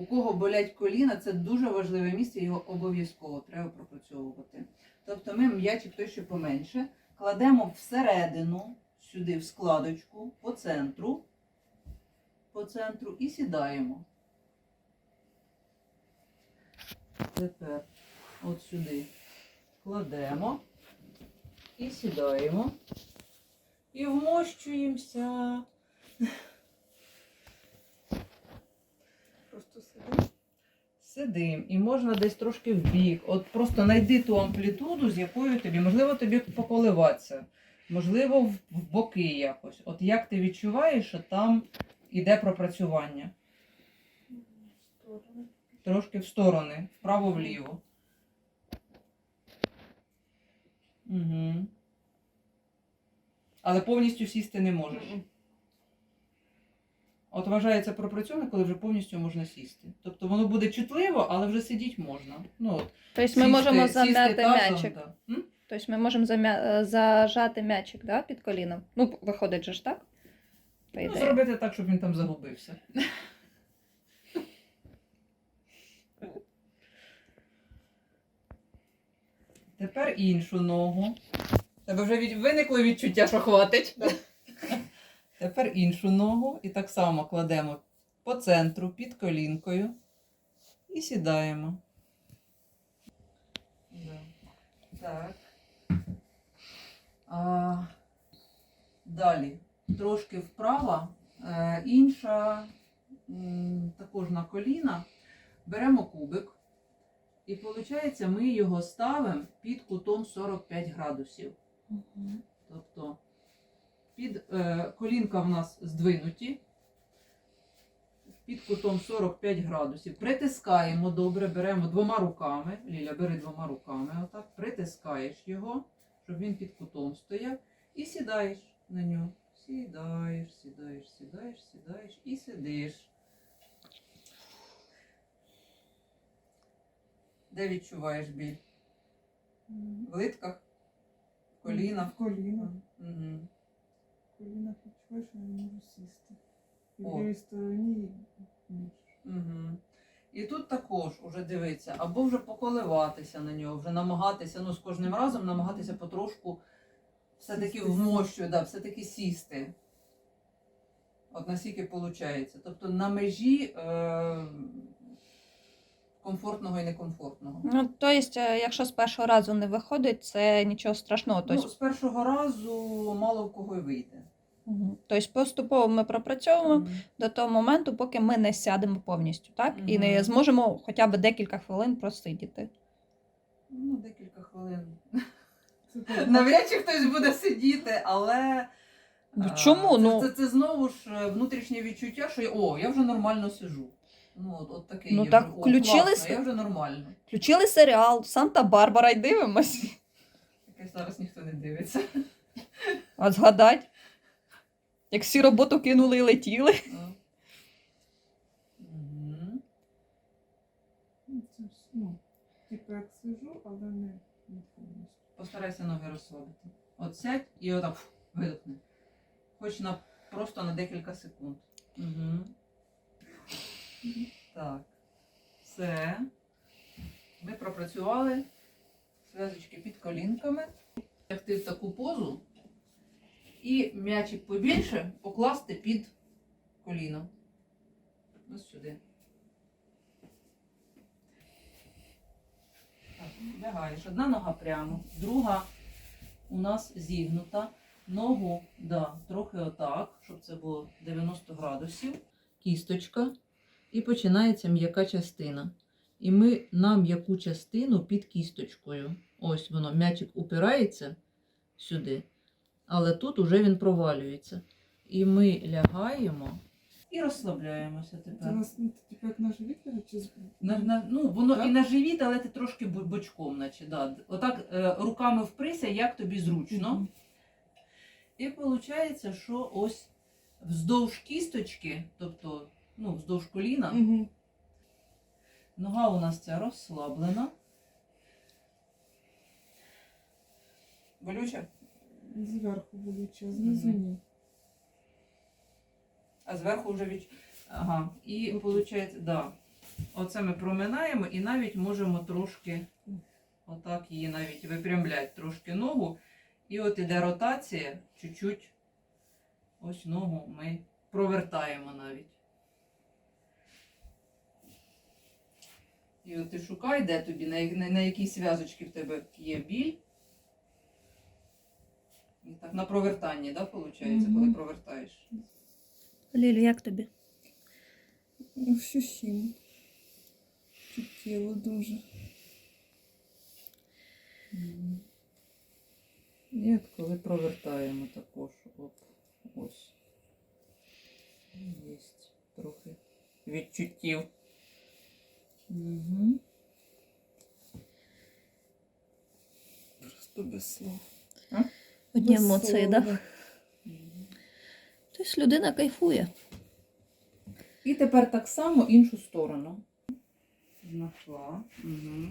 У кого болять коліна, це дуже важливе місце, його обов'язково треба пропрацьовувати. Тобто ми м'ячик той, що поменше, кладемо всередину, сюди, в складочку, по центру, по центру і сідаємо. Тепер от сюди кладемо і сідаємо. І вмощуємося. Просто сиди. Сидим, і можна десь трошки вбік. От просто знайди ту амплітуду, з якою тобі, можливо, тобі поколиватися, можливо, в, боки якось. От як ти відчуваєш, що там іде пропрацювання. Трошки в сторони, вправо-вліво. Угу. Але повністю сісти не можеш. От вважається пропрацьоване, коли вже повністю можна сісти. Тобто воно буде чутливо, але вже сидіти можна. Ну, от, Тобто ми можемо зам'яти м'ячик. да. Тобто ми можемо зам'я... е, зажати м'ячик да, під коліном. Ну, виходить же ж так? По Ну, ідеї. зробити так, щоб він там загубився. Тепер іншу ногу. Тебе вже від... виникло відчуття, що хватить. Тепер іншу ногу і так само кладемо по центру під колінкою і сідаємо. Так. А, далі. Трошки вправо, е, інша також на коліна. Беремо кубик. І виходить, ми його ставимо під кутом 45 градусів. Мгм. Тобто під е, колінка в нас здвинуті. Під кутом 45 градусів. Притискаємо добре, беремо двома руками. Ліля, бери двома руками. Отак. Притискаєш його, щоб він під кутом стояв. І сідаєш на нього. Сідаєш, сідаєш, сідаєш, сідаєш і сидиш. Де відчуваєш біль? В литках? В колінах? В колінах. Угу. Колінах відчуваєш, що я не можу сісти. І О. в лівій стороні ніж. Угу. І тут також уже дивиться, або вже поколиватися на нього, вже намагатися, ну з кожним разом намагатися потрошку все-таки вмощую, да, все-таки сісти. От наскільки виходить. Тобто на межі е, комфортного і некомфортного. Ну, тобто, е, якщо з першого разу не виходить, це нічого страшного. Тобто, Ну, з першого разу мало в кого й вийде. Мгм. тобто поступово ми пропрацьовуємо Мгм. до того моменту, поки ми не сядемо повністю, так? І не зможемо хоча б декілька хвилин просидіти. Ну, декілька хвилин. Навряд чи хтось буде сидіти, але. Ну, чому? Це, Ну- це, це знову ж е, внутрішнє відчуття, що о, я вже нормально сижу. Ну, от, от таке Ну, так вже, включили класно, я вже нормально. Включили серіал Санта-Барбара і дивимось. Таке зараз ніхто не дивиться. А згадать, як всі роботу кинули і летіли. Ну. Це ж, ну, типу як сижу, але не, не повністю. Постарайся ноги розслабити. От сядь і отак фу, видихни. Хоч на, просто на декілька секунд. Угу. Так. Все. Ми пропрацювали зв'язочки під колінками. Лягти в таку позу і м'ячик побільше покласти під коліно. Ось сюди. Так, лягаєш. Одна нога прямо, друга у нас зігнута. Ногу, да, трохи отак, щоб це було 90 градусів. Кісточка. І починається м'яка частина. І ми на м'яку частину під кісточкою. Ось воно, м'ячик упирається сюди, але тут уже він провалюється. І ми лягаємо і розслабляємося Це тепер. нас ну, типу як на живіт чи На, на, ну, воно Так? і на живіт, але ти трошки бочком, наче, да. Отак е, руками вприся, як тобі зручно. Мгм. І виходить, що ось вздовж кісточки, тобто ну, вздовж коліна, Мгм. нога у нас ця розслаблена. Болюча? Зверху болюче, а знизу Мгм. ні. А зверху вже від... Ага. І виходить, да. Оце ми проминаємо і навіть можемо трошки отак її навіть випрямляти трошки ногу. І от іде ротація, чуть-чуть ось ногу ми провертаємо навіть. І от ти шукай, де тобі, на, я- на, на якій зв'язочці в тебе є біль. І так, на провертанні, да, виходить, коли провертаєш. Лілі, як тобі? Ощущим. Чуттєво дуже. Мгм. І от коли провертаємо також, оп, ось. Є трохи відчуттів. Угу. Просто без слов. Одні емоції, так? да. Тобто людина кайфує. І тепер так само іншу сторону. Знайшла. Угу.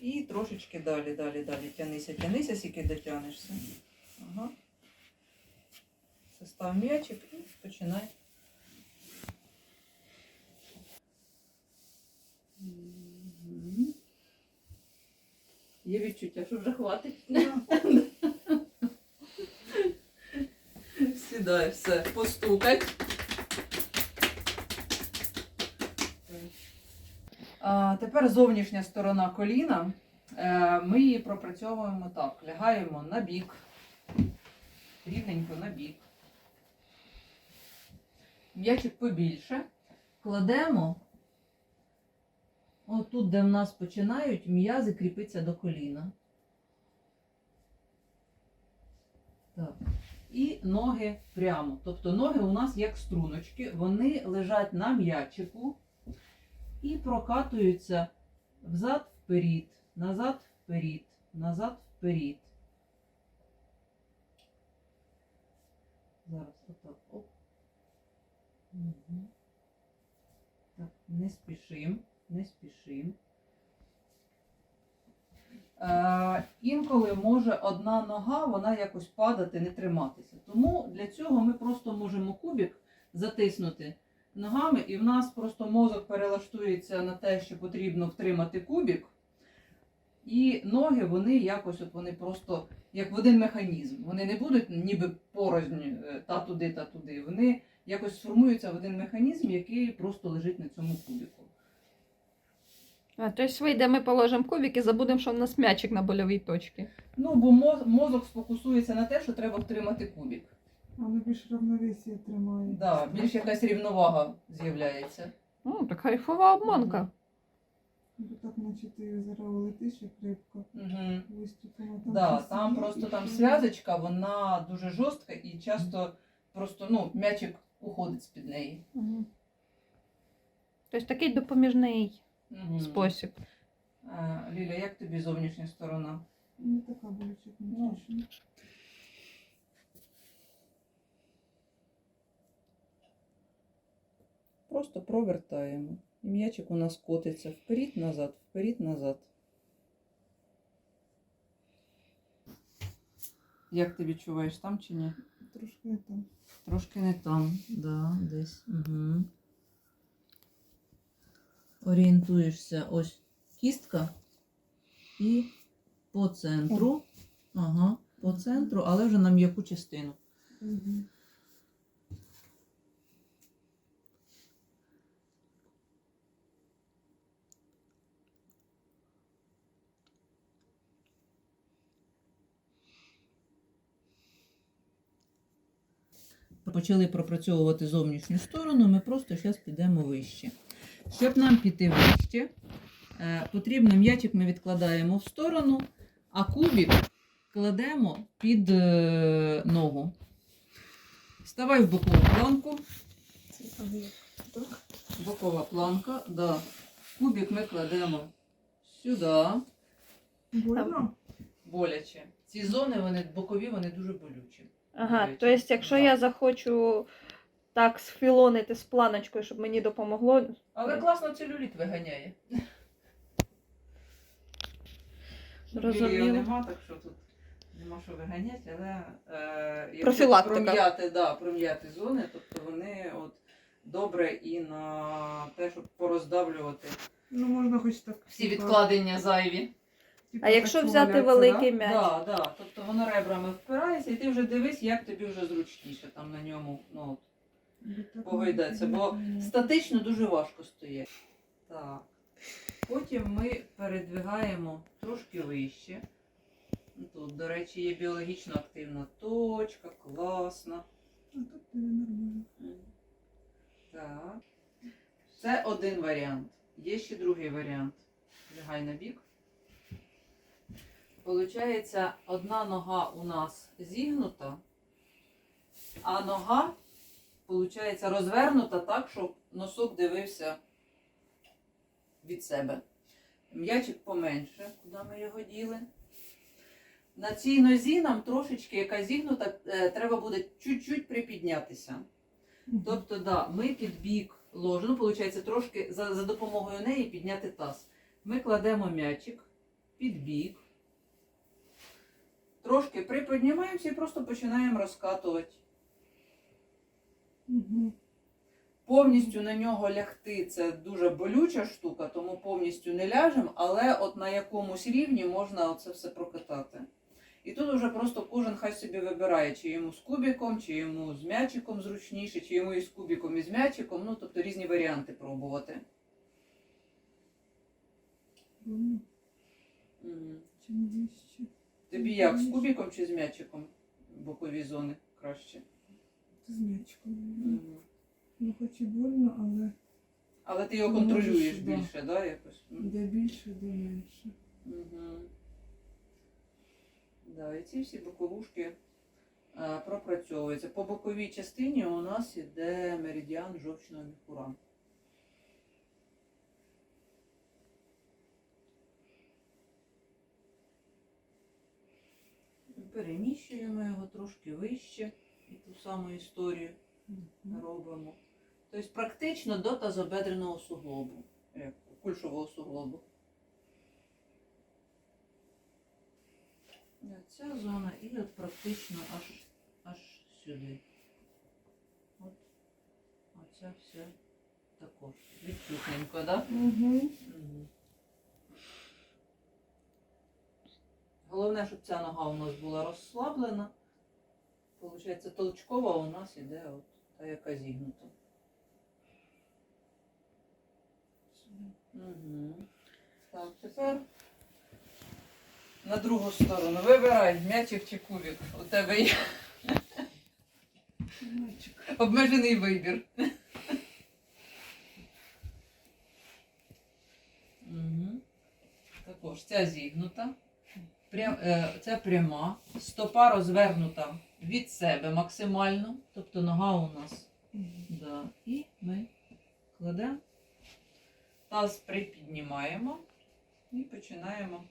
І трошечки далі, далі, далі. Тянися, тянися, скільки дотягнешся. Ага. Став м'ячик і починай. Є відчуття, що вже хватить. Сідай, все, постукать. Тепер зовнішня сторона коліна. Е, Ми її пропрацьовуємо так. Лягаємо на бік, рівненько на бік. М'ячик побільше. Кладемо отут, де в нас починають м'язи кріпитися до коліна. Так. І ноги прямо. Тобто ноги у нас як струночки, вони лежать на м'ячику і прокатуються взад вперед, назад вперед, назад вперед. Зараз отак. Оп. Угу. Так, не спішим, не спішим. Е, інколи може одна нога вона якось падати, не триматися. Тому для цього ми просто можемо кубик затиснути ногами, і в нас просто мозок перелаштується на те, що потрібно втримати кубик. І ноги, вони якось от вони просто як в один механізм. Вони не будуть ніби порознь е, та туди, та туди. Вони якось сформуються в один механізм, який просто лежить на цьому кубику. А, тобто вийде, ми положимо кубик і забудемо, що в нас м'ячик на больовій точці. Ну, бо моз- мозок сфокусується на те, що треба втримати кубик. Воно більш равновесія тримає. Да, більш якась рівновага з'являється. Ну, так кайфова обманка. Бо так, наче ти зараз летиш як рибка. Угу. Виступила Да, щось там є, просто і там все. зв'язочка, вона дуже жорстка і часто просто ну, м'ячик уходить з-під неї. Угу. Тобто такий допоміжний Мгм. спосіб. Ліля, як тобі зовнішня сторона? Не така болюча, як Ну. внутрішня. Просто провертаємо. І м'ячик у нас котиться вперед, назад, вперед, назад. Як ти відчуваєш там чи ні? Трошки не там. Трошки не там, да, десь. Угу. Орієнтуєшся ось кістка і по центру. Ага, по центру, але вже на м'яку частину. Угу. Почали пропрацьовувати зовнішню сторону, ми просто зараз підемо вище. Щоб нам піти вище, е, потрібно м'ячик ми відкладаємо в сторону, а кубик кладемо під е, ногу. Вставай в бокову планку. Бокова планка, да. Кубик ми кладемо сюди. Больно? Боляче. Ці зони, вони бокові, вони дуже болючі. Ага, тобто, якщо я захочу так сфілонити з планочкою, щоб мені допомогло. Але класно целюліт виганяє. Зрозуміло. Білію нема, так що тут нема що виганяти, але е, якщо Профілактика. пром'яти, да, пром'яти зони, тобто вони от добре і на те, щоб пороздавлювати Ну, можна хоч так. всі відкладення зайві. А якщо взяти великий да? м'яч? Да, да. Тобто воно ребрами впирається, і ти вже дивись, як тобі вже зручніше там на ньому. Ну, Бо Погойдеться, бо. Статично дуже важко стояти. Так. Потім ми передвигаємо трошки вище. Тут, до речі, є біологічно активна точка, класна. Тут нормально. Так. Це один варіант. Є ще другий варіант. Лягай на бік. Получається, одна нога у нас зігнута, а нога, виходить, розвернута так, щоб носок дивився від себе. М'ячик поменше, куди ми його діли. На цій нозі нам трошечки, яка зігнута, е, треба буде чуть-чуть припіднятися. Тобто, да, ми під бік ложимо, ну, виходить, трошки за, за допомогою неї підняти таз. Ми кладемо м'ячик під бік, трошки приподнімаємося і просто починаємо розкатувати. Мгм. Повністю на нього лягти це дуже болюча штука, тому повністю не ляжемо, але от на якомусь рівні можна це все прокатати. І тут вже просто кожен хай собі вибирає, чи йому з кубиком, чи йому з м'ячиком зручніше, чи йому і з кубиком, і з м'ячиком. Ну, тобто різні варіанти пробувати. Чим вище. Тобі як, з кубиком чи з м'ячиком бокові зони краще? З м'ячиком. Мгм. Ну, хоч і больно, але Але ти його Ну, можеш, контролюєш да. більше, да, якось? Де більше, де менше. Угу. Да, і ці всі боковушки е, пропрацьовуються. По боковій частині у нас іде меридіан жовчного міхура. Переміщуємо його трошки вище і ту саму історію робимо. Тобто практично до тазобедреного суглобу, кульшового суглобу. Е, Ця зона і от практично аж, аж сюди. От. Оця все також. Відчутненько, так? Да? Угу. Головне, щоб ця нога у нас була розслаблена. Получається, толчкова у нас іде от та, яка зігнута. Угу. Так, тепер на другу сторону. Вибирай м'ячик чи кубик. У тебе є обмежений вибір. Угу. Також ця зігнута. Прям, е, ця пряма. Стопа розвернута від себе максимально. Тобто нога у нас. Да. І ми кладемо, таз припіднімаємо і починаємо.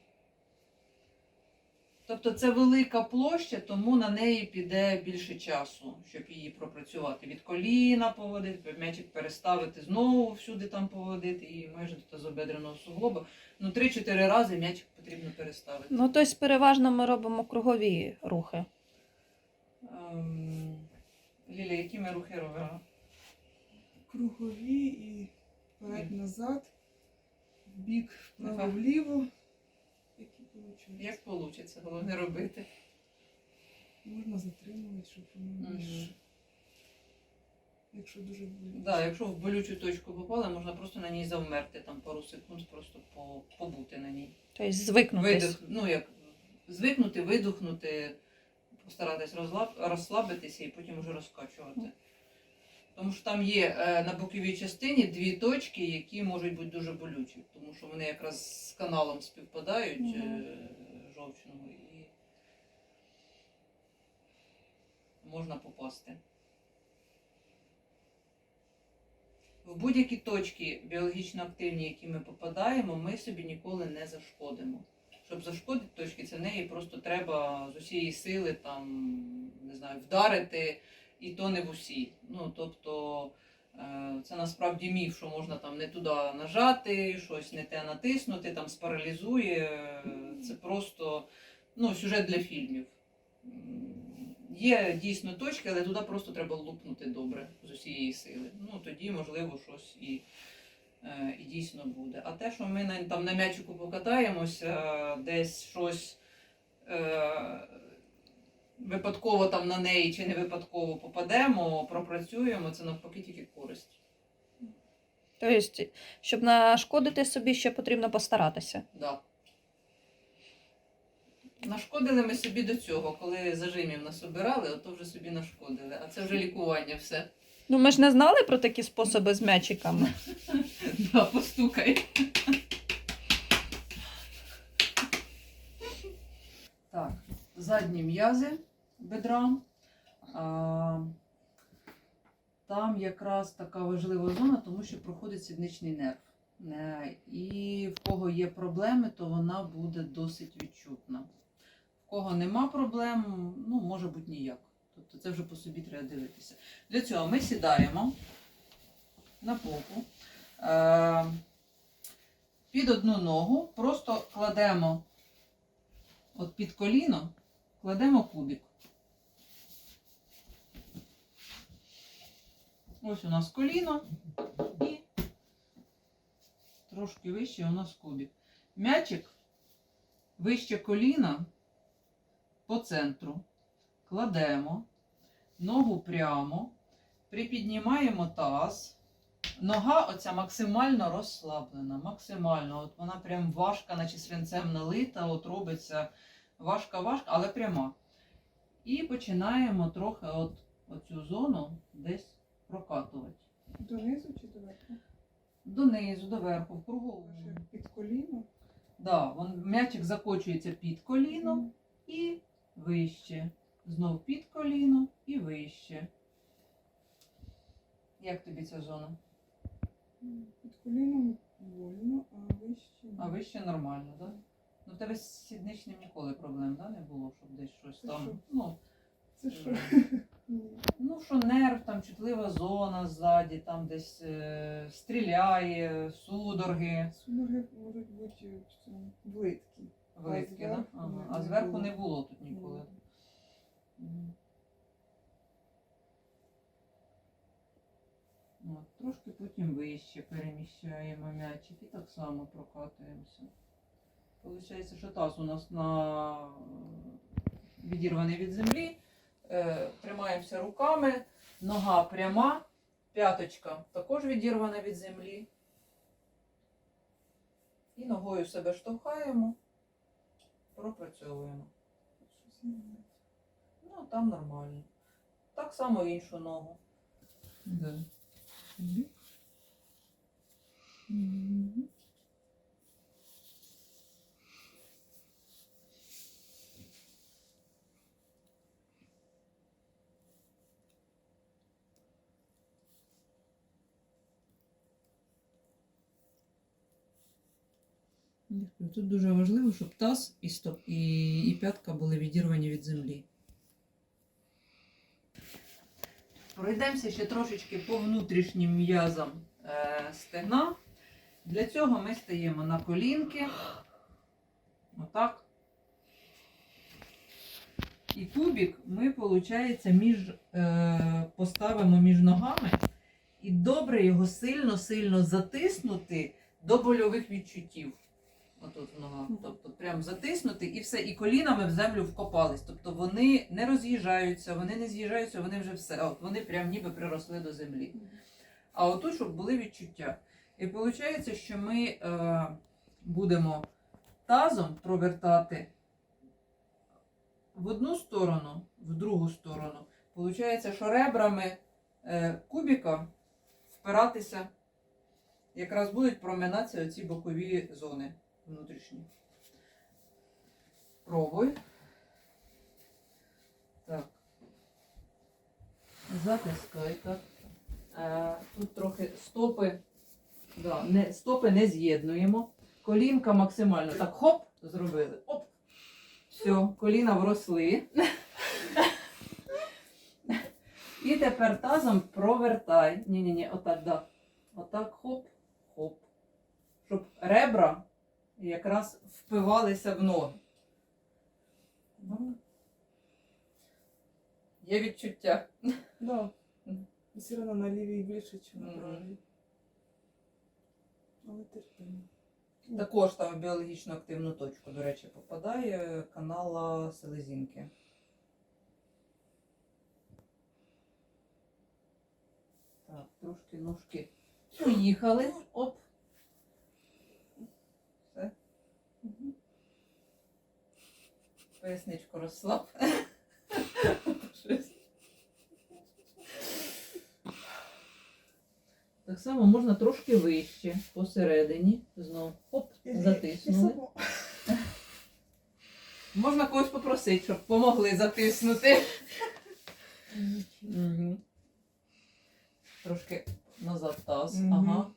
Тобто це велика площа, тому на неї піде більше часу, щоб її пропрацювати. Від коліна поводити, м'ячик переставити, знову всюди там поводити і майже до тазобедреного суглоба. Ну, 3-4 рази м'ячик потрібно переставити. Ну, тобто, переважно ми робимо кругові рухи. Ем, Ліля, які ми рухи робимо? Кругові і вперед-назад, в бік, вправо-вліво. Які виходять. Як вийде, головне робити. Можна затримувати, щоб воно більше. Якщо дуже болить. Да, якщо в болючу точку попали, можна просто на ній завмерти там пару секунд, просто побути на ній. Тобто звикнутись. Видих, ну як звикнути, видихнути, постаратись розслабитися і потім вже розкачувати. Тому що там є е, на боковій частині дві точки, які можуть бути дуже болючі, тому що вони якраз з каналом співпадають е, жовчного і можна попасти. В будь-які точки біологічно активні, які ми попадаємо, ми собі ніколи не зашкодимо. Щоб зашкодити точки, це неї просто треба з усієї сили там, не знаю, вдарити, і то не в усі. Ну, тобто, е, це насправді міф, що можна там не туди нажати, щось не те натиснути, там спаралізує. Це просто ну, сюжет для фільмів. Є дійсно точки, але туди просто треба лупнути добре з усієї сили. Ну тоді, можливо, щось і, і дійсно буде. А те, що ми там на м'ячику покатаємося, десь щось е, випадково там на неї чи не випадково попадемо, пропрацюємо, це навпаки тільки користь. Тобто, щоб нашкодити собі, ще потрібно постаратися. Да. Нашкодили ми собі до цього, коли зажимів нас обирали, ото вже собі нашкодили. А це вже лікування все. Ну, ми ж не знали про такі способи з м'ячиками. Да, постукай. Так, задні м'язи бедра. А, там якраз така важлива зона, тому що проходить сідничний нерв. Е, І в кого є проблеми, то вона буде досить відчутна. В кого нема проблем, ну, може бути ніяк. Тобто це вже по собі треба дивитися. Для цього ми сідаємо на попу. Е, Під одну ногу просто кладемо от під коліно, кладемо кубик. Ось у нас коліно і трошки вище у нас кубик. М'ячик вище коліна по центру. Кладемо ногу прямо, припіднімаємо таз. Нога оця максимально розслаблена, максимально. От вона прям важка, наче свинцем налита, от робиться важка-важка, але пряма. І починаємо трохи от оцю зону десь прокатувати. Донизу чи доверху? Донизу, доверху, в кругову. Під коліно. Да, вон, м'ячик закочується під коліно і вище. Знов під коліно і вище. Як тобі ця зона? Під коліном вольно, а вище. А вище нормально, так? Да? Ну, в тебе з сідничним ніколи проблем да, не було, щоб десь щось Це там. що? Ну, Це що? е, Ні. ну, що нерв, там чутлива зона ззаді, там десь е, стріляє, судороги, Судороги можуть бути в цьому блиткі. великі, да? зверху ага. не- а зверху було. не було тут ніколи. Мгм. От, трошки потім вище переміщаємо м'ячик і так само прокатуємося. Получається, що таз у нас на відірваний від землі. Е, тримаємося руками, нога пряма, п'яточка також відірвана від землі. І ногою себе штовхаємо, пропрацьовуємо. Ну, там нормально. Так само іншу ногу. Да. Тут дуже важливо, щоб таз і, стоп, і, і п'ятка були відірвані від землі. Пройдемося ще трошечки по внутрішнім м'язам е, стегна. Для цього ми стаємо на колінки. Отак. І кубик ми, виходить, між, е, поставимо між ногами і добре його сильно-сильно затиснути до больових відчуттів. Отут в ногах. Тобто прям затиснути і все, і колінами в землю вкопались. Тобто вони не роз'їжджаються, вони не з'їжджаються, вони вже все. От вони прям ніби приросли до землі. А отут, щоб були відчуття. І виходить, що ми е, будемо тазом провертати в одну сторону, в другу сторону. Получається, що ребрами е, кубіка впиратися, якраз будуть проминатися оці бокові зони внутрішні. Пробуй. Так. Затискай так. Е, тут трохи стопи. Да, не, стопи не з'єднуємо. Колінка максимально. Так, хоп, зробили. Оп. Все, коліна вросли. І тепер тазом провертай. Ні-ні-ні, отак, да. Отак, хоп, хоп. Щоб ребра якраз впивалися в ноги. Є відчуття. Да. Все одно на лівій більше, ніж на правій. Але терпимо. Також там в біологічно активну точку, до речі, попадає канала селезінки. Так, трошки ножки поїхали. Оп. Все. Мгм. Поясничку розслаб. Так само можна трошки вище, посередині. Знов оп, затиснули. Можна когось попросити, щоб помогли затиснути. Угу. Трошки назад таз. Ага.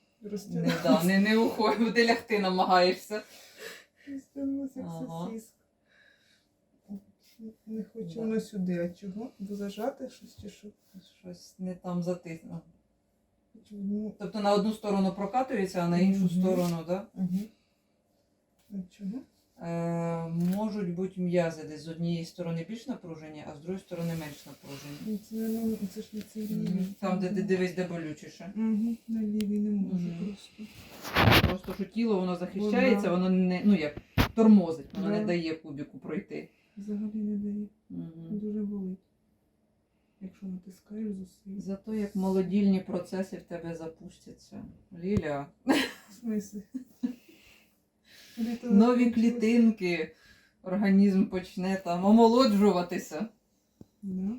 Не, да, не, не уходь, бо ти лягти намагаєшся. Ага. Не хочу воно сюди, а чого? Бо зажати щось чи що? Щось не там затиснуло. Чому? Тобто на одну сторону прокатується, а на іншу Мгм. сторону, да? Угу. А чого? Е, можуть бути м'язи десь з однієї сторони більш напружені, а з другої сторони менш напружені. Ну, Це, ну, це ж не це лівій. Мгм. Там, де ти дивись, де болючіше. Угу. На лівій не можу Мгм. просто. Просто що тіло воно захищається, воно не ну як тормозить, воно не дає кубіку пройти. Взагалі не дає. Угу. Дуже болить. Якщо натискаєш зусиль. Зато як молодільні процеси в тебе запустяться. Ліля, В смислі? Нові клітинки, організм почне там омолоджуватися. Да.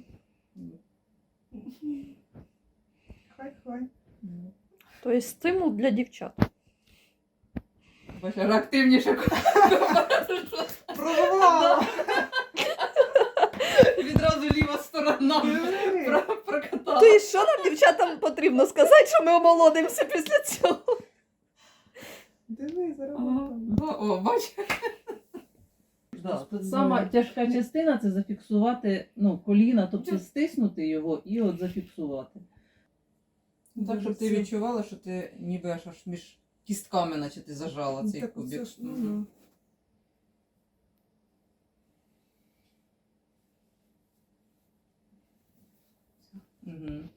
Хай, хай. Тобто стимул для дівчат. Бачиш, активніше Прорвала! Відразу ліва сторона про- прокатала. То і що нам дівчатам потрібно сказати, що ми омолодимося після цього? Диви, Ага. там. О, о, бач. Сама тяжка частина це зафіксувати ну, коліна, тобто стиснути його і от зафіксувати. Ну, так, щоб ти відчувала, що ти ніби аж аж між кістками, наче ти зажала Ну, цей так кубик. оце ж, ну, Мгм. Да. Мгм.